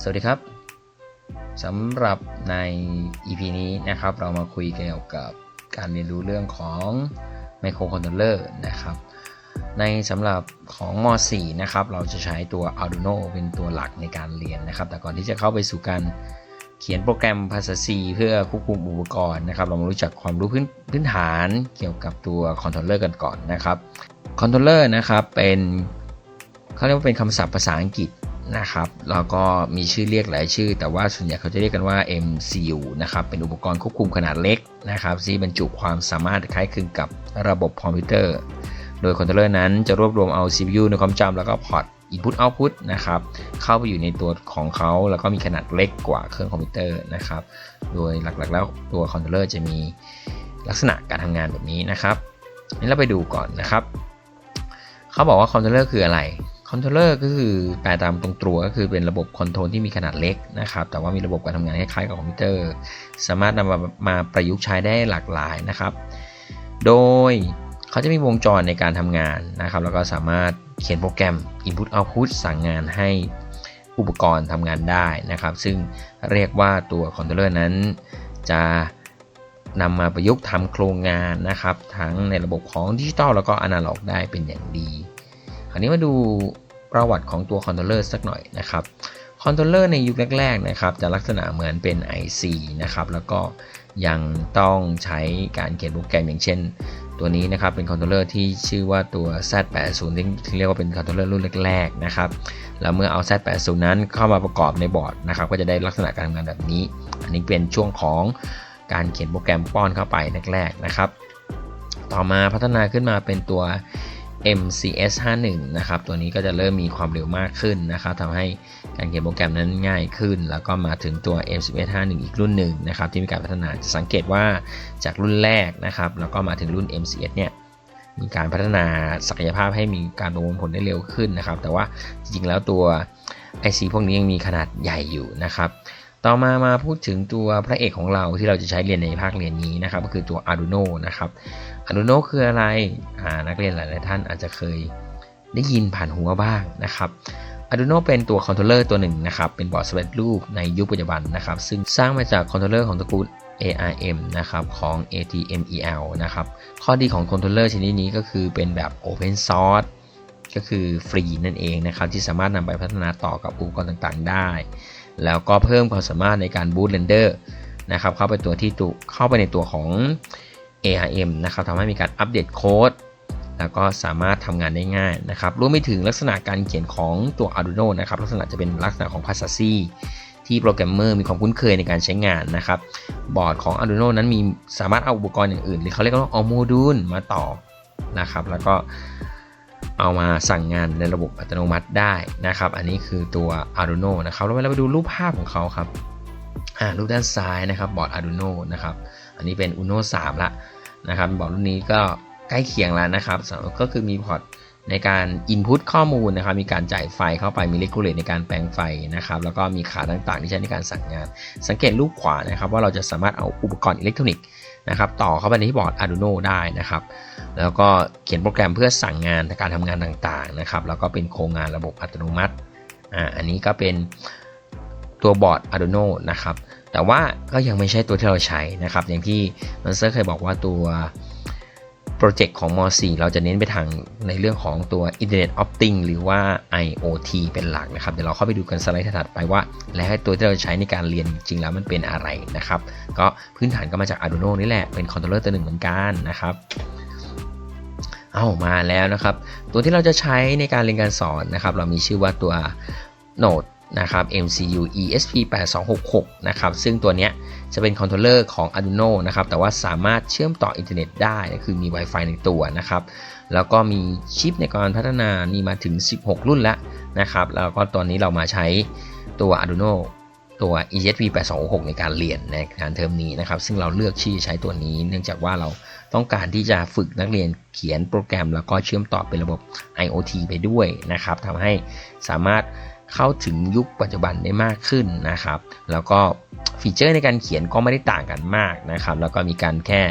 สวัสดีครับสำหรับใน EP นี้นะครับ เรามาคุยเกี่ยวกับการเรียนรู้เรื่องของไมโครคอนโทรลเลอร์นะครับ ในสำหรับของม .4 นะครับ เราจะใช้ตัว Arduino เป็นตัวหลักในการเรียนนะครับ แต่ก่อนที่จะเข้าไปสู่การเขียนโปรแกรมภาษา C เพื่อควบคุมอุปกรณ์นะครับ เรามารู้จักความรู้พื้นพื้นฐานเกี่ยวกับตัวคอนโทรลเลอร์กันก่อนนะครับ คอนโทรลเลอร์นะครับเป็นเขาเรียกว่าเป็นคำศัพท์ภาษาอังกฤษ นะครับ แล้วก็มีชื่อเรียกหลายชื่อ แต่ว่าส่วนใหญ่เขาจะเรียกกันว่า MCU นะครับ เป็นอุปกรณ์ควบคุมขนาดเล็กนะครับที่บรรจุความสามารถคล้ายคลึงกับระบบคอมพิวเตอร์ โดยคอนโทรลเลอร์นั้นจะรวบรวมเอา CPU ในความจำแล้วก็พอร์ต Input Output นะครับ เข้าไปอยู่ในตัวของเขา แล้วก็มีขนาดเล็กกว่าเครื่องคอมพิวเตอร์นะครับ โดยหลักๆ แล้วตัวคอนโทรลเลอร์จะมีลักษณะการทำงานแบบนี้นะครับนี่เราไปดูก่อนนะครับ เขาบอกว่าคอนโทรลเลอร์คืออะไร คอนโทรลเลอร์ก็คือแปลตามตรงตัวก็คือเป็นระบบคอนโทรลที่มีขนาดเล็กนะครับ แต่ว่ามีระบบการทำงานคล้ายๆกับคอมพิวเตอร์ สามารถนำมามาประยุกต์ใช้ได้หลากหลายนะครับ โดยเขาจะมีวงจรในการทำงานนะครับ แล้วก็สามารถเขียนโปรแกรม Input Output สั่งงานให้อุปกรณ์ทำงานได้นะครับ ซึ่งเรียกว่าตัวคอนโทรลเลอร์นั้นจะนำมาประยุกต์ทำโครงงานนะครับ ทั้งในระบบของดิจิตอลแล้วก็อนาล็อกได้เป็นอย่างดี คราวนี้มาดู ประวัติของตัวคอนโทรลเลอร์สักหน่อยนะครับคอนโทรลเลอร์ในยุคแรกๆนะครับจะลักษณะเหมือนเป็น IC นะครับแล้วก็ยังต้องใช้การเขียนโปรแกรมอย่างเช่น ตัวนี้นะครับเป็นคอนโทรลเลอร์ที่ชื่อว่าตัว Z80 ที่เรียกว่าเป็นคอนโทรลเลอร์รุ่นแรกๆนะครับแล้วเมื่อเอา Z80 นั้นเข้ามาประกอบในบอร์ดนะครับก็จะได้ลักษณะการทำงานแบบนี้ อันนี้เป็นช่วงของการเขียนโปรแกรมป้อนเข้าไปแรกๆนะครับต่อมาพัฒนาขึ้นมาเป็นตัว MCS 51นะครับ ตัวนี้ก็จะเริ่มมีความเร็วมากขึ้นนะครับทำให้การเขียนโปรแกรมนั้นง่ายขึ้น แล้วก็มาถึงตัว MCS 51 อีกรุ่นหนึ่งนะครับ ที่มีการพัฒนาสังเกตว่าจากรุ่นแรกนะครับ แล้วก็มาถึงรุ่น MCS เนี่ยมีการพัฒนาศักยภาพให้มีการประมวลผลได้เร็วขึ้นนะครับ แต่ว่าจริงๆแล้วตัว IC พวกนี้ยังมีขนาดใหญ่อยู่นะครับ ต่อมามาพูดถึงตัวพระเอกของเราที่เราจะใช้เรียนในภาคเรียนนี้นะครับ ก็คือตัว Arduino นะครับ Arduino คืออะไรนักเรียนหลาย ๆ ท่านอาจจะเคยได้ยินผ่านหัวบ้างนะครับ Arduino เป็นตัวคอนโทรลเลอร์ตัวหนึ่งนะครับ เป็นบอร์ดสำเร็จรูปในยุคปัจจุบันนะครับ ซึ่งสร้างมาจากคอนโทรลเลอร์ของตระกูล ARM นะครับของ ATMEL นะครับ ข้อดีของคอนโทรลเลอร์ชนิดนี้ก็คือเป็นแบบ Open Source ก็คือฟรีนั่นเองนะครับ ที่สามารถนำไปพัฒนาต่อกับอุปกรณ์ต่างๆ ได้ แล้วก็เพิ่มความสามารถในการบูตเรนเดอร์นะครับเข้าไปตัวที่ตัวเข้าไปในตัวของ ARM นะครับทำให้มีการอัปเดตโค้ดแล้วก็สามารถทำงานได้ง่ายนะครับรวมไปถึงลักษณะการเขียนของตัว Arduino นะครับลักษณะจะเป็นลักษณะของภาษา C ที่โปรแกรมเมอร์มีความคุ้นเคยในการใช้งานนะครับ บอร์ดของ Arduino นั้นมีสามารถเอาอุปกรณ์อย่างอื่น หรือเขาเรียกว่าเอาโมดูลมาต่อนะครับ แล้วก็เอามาสั่งงานในระบบอัตโนมัติได้นะครับ อันนี้คือตัว Arduino นะครับแล้วเราไปดูรูปภาพของเขาครับรูปด้านซ้ายนะครับบอร์ด Arduino นะครับ อันนี้เป็น Uno 3ละ นะครับบอร์ดรุ่นนี้ก็ใกล้เคียงแล้วนะครับก็คือมีพอร์ตในการ Input ข้อมูลนะครับ มีการจ่ายไฟเข้าไป มีเลกูเลตในการแปลงไฟนะครับ แล้วก็มีขาต่างๆ ที่ใช้ในการสั่งงาน สังเกตรูปขวานะครับ ว่าเราจะสามารถเอาอุปกรณ์อิเล็กทรอนิกส์นะครับต่อเข้าไปในที่บอร์ด Arduino ได้นะครับ แล้วก็เขียนโปรแกรมเพื่อสั่งงานการทำงานต่างๆนะครับ แล้วก็เป็นโครงงานระบบอัตโนมัติ อ่า อันนี้ก็เป็นตัวบอร์ด Arduino นะครับ แต่ว่าก็ยังไม่ใช่ตัวที่เราใช้นะครับ อย่างที่มันเซอร์เคยบอกว่าตัวโปรเจกต์ของม .4 เราจะเน้นไปทางในเรื่องของตัว Internet of Things หรือว่า IoT เป็นหลักนะครับ เดี๋ยวเราเข้าไปดูกันสไลด์ถัดไปว่า และตัวที่เราใช้ในการเรียนจริงแล้วมันเป็นอะไรนะครับ ก็พื้นฐานก็มาจาก Arduino นี่แหละ เป็นคอนโทรลเลอร์ตัวหนึ่งเหมือนกันนะครับเอามาแล้วนะครับ ตัวที่เราจะใช้ในการเรียนการสอนนะครับ เรามีชื่อว่าตัว Node นะครับ MCU ESP8266 นะครับซึ่งตัวเนี้ยจะเป็นคอนโทรลเลอร์ของ Arduino นะครับแต่ว่าสามารถเชื่อมต่ออินเทอร์เน็ตได้คือมี Wi-Fi ในตัวนะครับแล้วก็มีชิปในการพัฒนานี่มาถึง 16 รุ่นแล้วนะครับแล้วก็ตอนนี้เรามาใช้ตัว Arduino ตัว ESP8266 ในการเรียนในการเทอมนี้นะครับซึ่งเราเลือกที่จะใช้ตัวนี้ เนื่องจากว่าเราต้องการที่จะฝึกนักเรียนเขียนโปรแกรม แล้วก็เชื่อมต่อเป็นระบบ IoT ไปด้วยนะครับทำให้สามารถ เข้าถึงยุคปัจจุบันได้มากขึ้นนะครับ แล้วก็ฟีเจอร์ในการเขียนก็ไม่ได้ต่างกันมากนะครับ แล้วก็มีการแค่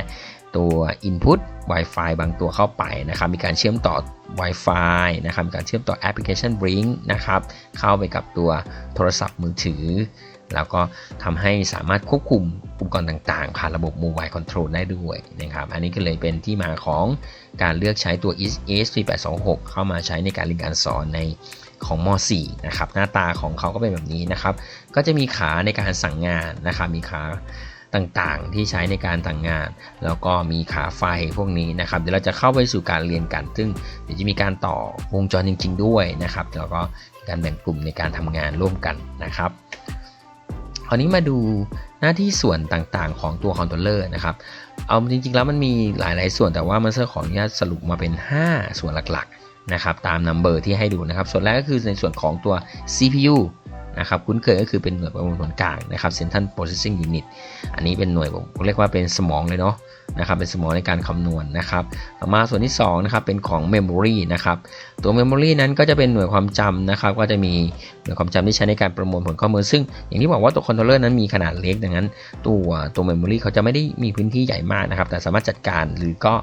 ตัว Input Wi-Fi บางตัวเข้าไปนะครับ มีการเชื่อมต่อ Wi-Fi นะครับ มีการเชื่อมต่อแอปพลิเคชัน Blink นะครับ เข้าไปกับตัวโทรศัพท์มือถือ แล้วก็ทำให้สามารถควบคุมอุปกรณ์ต่างๆ ผ่านระบบ Mobile Control ได้ด้วยนะครับ อันนี้ก็เลยเป็นที่มาของการเลือกใช้ตัว ESP 826 เข้ามาใช้ในการเรียนการสอนใน ของม .4 นะครับหน้าตาของเขาก็เป็นแบบนี้นะครับ ก็จะมีขาในการสั่งงานนะครับมีขาต่างๆ ที่ใช้ในการสั่งงาน แล้วก็มีขาไฟพวกนี้นะครับ เดี๋ยวเราจะเข้าไปสู่การเรียนกัน ซึ่งเดี๋ยวจะมีการต่อวงจรจริง ๆ ด้วยนะครับ แล้วก็การแบ่งกลุ่มในการทำงานร่วมกันนะครับคราวนี้มาดูหน้าที่ส่วนต่างๆ ของตัวคอนโทรลเลอร์นะครับ เอาจริงๆแล้วมันมีหลายๆส่วนแต่ว่ามันเซอร์ขออนุญาตสรุปมาเป็น 5 ส่วนหลักๆ นะครับตามนัมเบอร์ที่ให้ดูนะครับ ส่วนแรกก็คือในส่วนของตัว CPU นะครับคุ้นเคยก็คือเป็นหน่วยประมวลผลกลางนะครับ Central Processing Unit อันนี้เป็นหน่วยผมเรียกว่าเป็นสมองเลยเนาะนะครับเป็นสมองในการคำนวณนะครับต่อมาส่วนที่2นะครับเป็นของ Memory นะครับตัว Memory นั้นก็จะเป็นหน่วยความจำนะครับก็จะมีหน่วยความจำที่ใช้ในการประมวลผลข้อมูลซึ่ง อย่างที่บอกว่าตัวคอนโทรลเลอร์นั้นมีขนาดเล็กดังนั้น ตัวตัว Memory เขาจะไม่ได้มีพื้นที่ใหญ่มากนะครับแต่สามารถจัดการหรือก็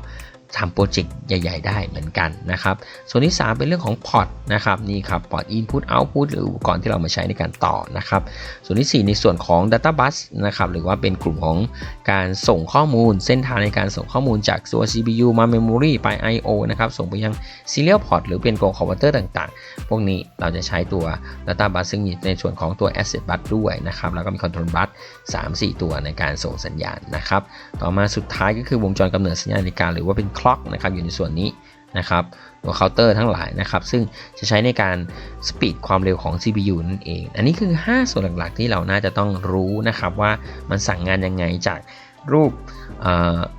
ทำโปรเจกต์ใหญ่ ๆ ได้เหมือนกันนะครับ ส่วนที่ 3 เป็นเรื่องของพอร์ตนะครับนี่ครับพอร์ต Input Output หรืออุปกรณ์ที่เรามาใช้ในการต่อนะครับ ส่วนที่ 4 ในส่วนของ Data Bus นะครับหรือว่าเป็นกลุ่มของการส่งข้อมูล เส้นทางในการส่งข้อมูลจากตัว CPU มา Memory ไป I/O นะครับส่งไปยัง Serial Port หรือเป็น Go Converter ต่างๆ พวกนี้เราจะใช้ตัว Data Bus ซึ่งมีในส่วนของตัว Asset Bus ด้วยนะครับแล้วก็มี Control Bus 3-4 ตัวในการส่งสัญญาณนะครับต่อมาสุดท้ายก็คือวงจรกำเนิดสัญญาณนาฬิกาหรือว่าเป็นคล็อกนะครับอยู่ในส่วนนี้นะครับตัวเคาน์เตอร์ทั้งหลายนะครับ ซึ่งจะใช้ในการสปีดความเร็วของ CPU นั่นเอง อันนี้คือ 5 ส่วนหลักๆ ที่เราน่าจะต้องรู้นะครับว่ามันสั่งงานยังไงจากรูป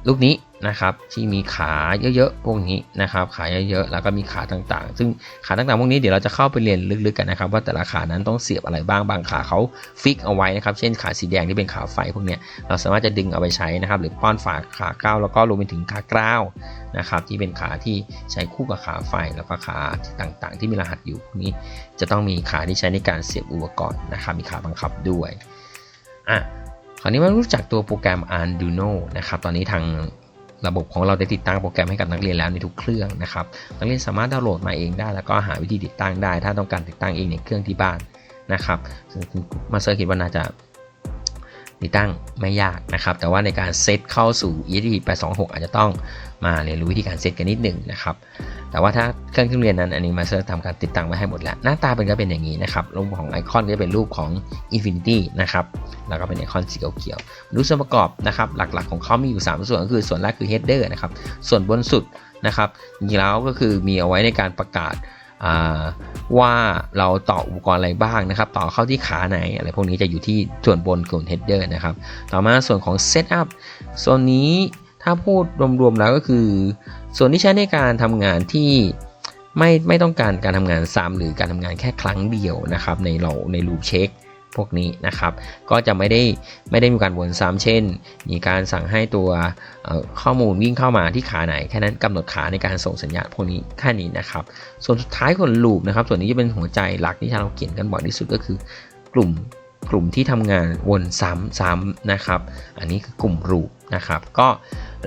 รูปนี้ นะครับที่มีขาเยอะๆพวกนี้นะครับขาเยอะๆแล้วก็มีขาต่างๆ ซึ่งขาต่างๆพวกนี้เดี๋ยวเราจะเข้าไปเรียนลึกๆกันนะครับ ว่าแต่ละขานั้นต้องเสียบอะไรบ้างบางขาเขาฟิกเอาไว้นะครับเช่นขาสีแดงที่เป็นขาไฟพวกนี้เราสามารถจะดึงเอาไปใช้นะครับหรือป้อนฝาขาก้าวแล้วก็รวมไปถึงขากล้าวนะครับที่เป็นขาที่ใช้คู่กับขาไฟแล้วก็ขาต่างๆ ที่มีรหัสอยู่พวกนี้จะต้องมีขาที่ใช้ในการเสียบอุปกรณ์นะครับมีขาบังคับด้วยอะคราวนี้มารู้จักตัวโปรแกรม Arduino นะครับ ตอนนี้ทาง ระบบของเราได้ติดตั้งโปรแกรมให้กับนักเรียนแล้วในทุกเครื่องนะครับ นักเรียนสามารถดาวน์โหลดมาเองได้ แล้วก็หาวิธีติดตั้งได้ ถ้าต้องการติดตั้งเองในเครื่องที่บ้านนะครับมาเซอร์คิดว่าน่าจะติดตั้งไม่ยากนะครับ แต่ว่าในการเซตเข้าสู่ ESP 826 อาจจะต้องมาเรียนรู้วิธีการเซตกันนิดหนึ่งนะครับ แต่ว่าถ้าเครื่องที่เรียนนั้นอันนี้มาเซอร์ทำการติดตั้งไว้ให้หมดแล้ว หน้าตาเป็นก็เป็นอย่างนี้นะครับรูปของไอคอนก็เป็นรูปของ Infinity นะครับแล้วก็เป็นไอคอนสีเขียวๆดูส่วนประกอบนะครับหลักๆของเขามีอยู่ 3 ส่วนก็คือส่วนแรกคือ header นะครับส่วนบนสุดนะครับจริงแล้วก็คือมีเอาไว้ในการประกาศว่าเราต่ออุปกรณ์อะไรบ้างนะครับ ต่อเข้าที่ขาไหนอะไรพวกนี้จะอยู่ที่ส่วนบนของ header นะครับ ต่อมาส่วนของ setup ส่วนนี้ถ้าพูดรวมๆแล้วก็คือ ส่วนที่ใช้ในการทำงานที่ไม่ไม่ต้องการการทำงานซ้ำหรือการทำงานแค่ครั้งเดียวนะครับ ในเราในลูปเช็คพวกนี้นะครับ ก็จะไม่ได้ไม่ได้มีการวนซ้ำเช่น มีการสั่งให้ตัวข้อมูลวิ่งเข้ามาที่ขาไหนแค่นั้นกำหนดขาในการส่งสัญญาณพวกนี้แค่นี้นะครับ ส่วนสุดท้ายของลูปนะครับ ส่วนนี้จะเป็นหัวใจหลักที่เราเขียนกันบ่อยที่สุดก็คือกลุ่มกลุ่มที่ทำงานวนซ้ำๆนะครับ อันนี้คือกลุ่มรูป นะครับก็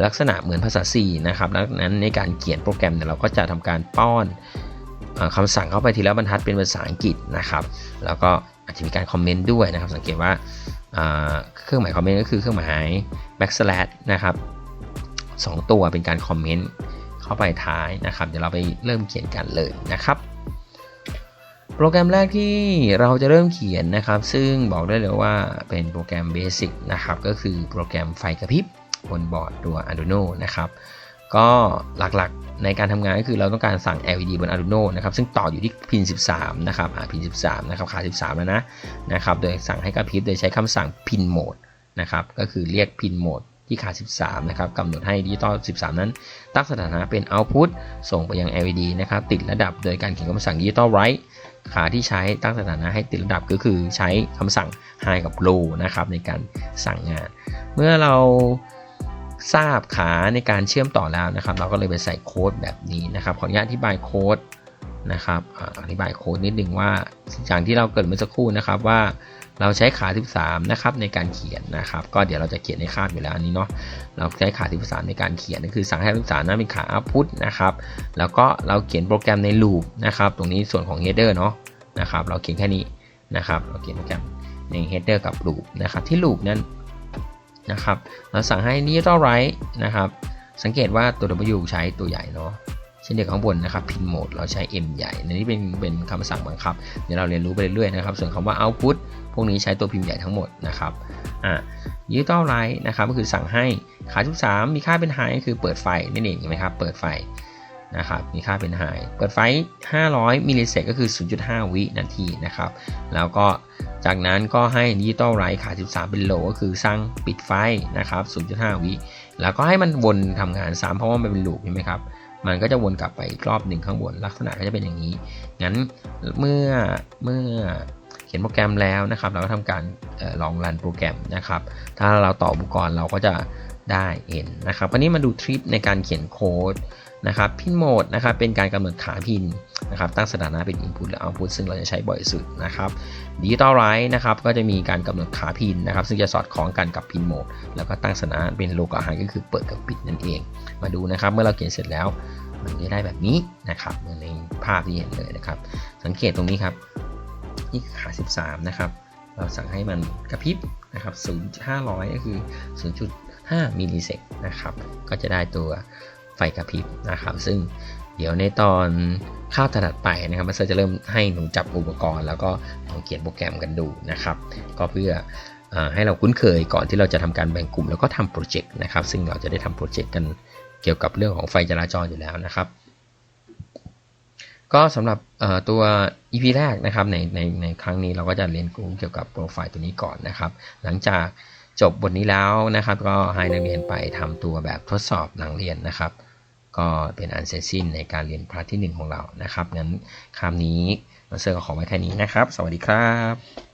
ลักษณะเหมือนภาษา C นะครับดังนั้นในการเขียนโปรแกรมเนี่ยเราก็จะทำการป้อนคำสั่งเข้าไปทีละบรรทัดเป็นภาษาอังกฤษนะครับแล้วก็อาจจะมีการคอมเมนต์ด้วยนะครับ สังเกตว่าเครื่องหมายคอมเมนต์ก็คือเครื่องหมาย backslash นะครับ2ตัวเป็นการคอมเมนต์เข้าไปท้ายนะครับ เดี๋ยวเราไปเริ่มเขียนกันเลยนะครับ โปรแกรมแรกที่เราจะเริ่มเขียนนะครับ ซึ่งบอกได้เลยว่าเป็นโปรแกรมเบสิกนะครับ ก็คือโปรแกรมไฟกระพริบบนบอร์ดตัว Arduino นะครับ ก็หลักๆในการทำงานก็คือเราต้องการสั่ง LED บน Arduino นะครับ ซึ่งต่ออยู่ที่พิน 13 นะครับพิน 13 นะครับ ขา 13 แล้วนะ นะครับ โดยสั่งให้กระพริบ โดยใช้คำสั่ง pin mode นะครับ ก็คือเรียก pin mode ที่ขา 13 นะครับกำหนดให้ดิจิตอล 13 นั้น ตั้งสถานะเป็น output ส่งไปยัง LED นะครับติดระดับโดยการเขียนคำสั่งดิจิตอล write ขาที่ใช้ตั้งสถานะให้ติดระดับก็คือใช้คำสั่ง high กับ low นะครับในการสั่งงาน เมื่อเราทราบขาในการเชื่อมต่อแล้วนะครับ เราก็เลยไปใส่โค้ดแบบนี้นะครับขออนุญาตอธิบายโค้ด นะครับอธิบายโค้ดนิดนึงว่าอย่างที่เราเกิดเมื่อสักครู่นะครับว่าเราใช้ขา 13 นะครับในการเขียนนะครับ ก็เดี๋ยวเราจะเขียนในคาบอยู่แล้วอันนี้เนาะเราใช้ขา 13 ในการเขียนก็คือสั่งให้13นั้นเป็นขา output นะครับแล้วก็เราเขียนโปรแกรมใน loop นะครับตรงนี้ส่วนของ header เนาะนะครับเราเขียนแค่นี้นะครับเราเขียนโปรแกรมใน header กับ loop นะครับที่ loop นั้นนะครับเราสั่งให้ digital write นะครับสังเกตว่าตัว W ใช้ตัวใหญ่เนาะ เช่นเดียวกับข้างบนนะครับ pin mode เราใช้ M ใหญ่ในนี้เป็นเป็นคำสั่งบังคับ เดี๋ยวเราเรียนรู้ไปเรื่อยๆนะครับ ส่วนคำว่า output พวกนี้ใช้ตัวพิมพ์ใหญ่ทั้งหมดนะครับอ่า digital write นะครับก็คือสั่งให้ขา13มีค่าเป็น high คือเปิดไฟนั่นเองเห็นไหมครับเปิดไฟนะครับมีค่าเป็น high เปิดไฟ 500 มิลลิเซกก็คือ 0.5 วินาทีนะครับ แล้วก็จากนั้นก็ให้ digital write ขา13 เป็น low ก็คือสร้างปิดไฟนะครับ 0.5 วิ แล้วก็ให้มันวนทำงานซ้ำเพราะว่ามันเป็นลูปใช่ไหมครับ มันก็จะวนกลับไปอีกรอบหนึ่งข้างบนลักษณะก็จะเป็นอย่างนี้ งั้นเมื่อเมื่อเขียนโปรแกรมแล้วนะครับ เราก็ทำการลองรันโปรแกรมนะครับ ถ้าเราต่ออุปกรณ์เราก็จะ ได้เห็นนะครับวันนี้มาดูทริปในการเขียนโค้ดนะครับพินโหมดนะครับเป็นการกำหนดขาพินนะครับตั้งสถานะเป็น Input หรือ Output ซึ่งเราจะใช้บ่อยสุดนะครับ Digital Write นะครับก็จะมีการกำหนดขาพินนะครับซึ่งจะสอดคล้องกันกับพินโหมด แล้วก็ตั้งสถานะเป็นโลกับไฮก็คือเปิดกับปิดนั่นเอง มาดูนะครับเมื่อเราเขียนเสร็จแล้วมันจะได้แบบนี้นะครับเหมือนในภาพที่เห็นเลยนะครับ สังเกตตรงนี้ครับนี่ขา 13 นะครับ เราสั่งให้มันกระพริบนะครับ0.500 ก็คือ 5มิลลิเซกนะครับ ก็จะได้ตัวไฟกระพริบนะครับ ซึ่งเดี๋ยวในตอนข้าวถัดไปนะครับมาเซอร์จะเริ่มให้หนูจับอุปกรณ์ แล้วก็ลองเขียนโปรแกรมกันดูนะครับ ก็เพื่อให้เราคุ้นเคยก่อนที่เราจะทำการแบ่งกลุ่มแล้วก็ทำโปรเจกต์นะครับ ซึ่งเราจะได้ทำโปรเจกต์กันเกี่ยวกับเรื่องของไฟจราจรอยู่แล้วนะครับ ก็สำหรับตัว EP แรกนะครับในในในครั้งนี้เราก็จะเรียนรู้เกี่ยวกับโปรไฟล์ตัวนี้ก่อนนะครับ หลังจาก จบบทนี้แล้วนะครับ ก็ให้นักเรียนไปทำตัวแบบทดสอบหลังเรียนนะครับ ก็เป็นอันเสร็จสิ้นในการเรียนพาร์ทที่ 1 ของเรานะครับงั้นคำนี้มาเซอร์ก็ขอไว้แค่นี้นะครับ สวัสดีครับ